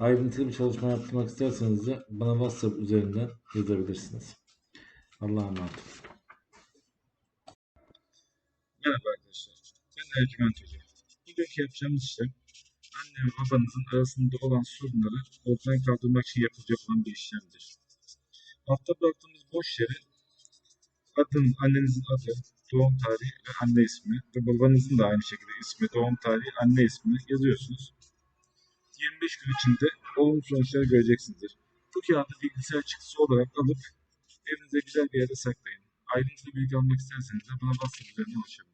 Ayrıntılı bir çalışma yaptırmak isterseniz de bana WhatsApp üzerinden yazabilirsiniz. Allah'a emanet. Merhaba arkadaşlar. Ben Ercüment Hoca. Bugünkü yapacağımız işlem anne ve babanızın arasında olan sorunları ortadan kaldırmak için yapılacak olan bir işlemdir. Altta bıraktığımız boş yere adın, annenizin adı, doğum tarihi ve anne ismi ve babanızın da aynı şekilde ismi, doğum tarihi, anne ismini yazıyorsunuz. 25 gün içinde olumlu sonuçları göreceksinizdir. Bu kağıdı bilgisayar çıktısı olarak alıp evinize güzel bir yerde saklayın. Ayrıntılı bilgi almak isterseniz de bana WhatsApp üzerinden ulaşabilirsiniz.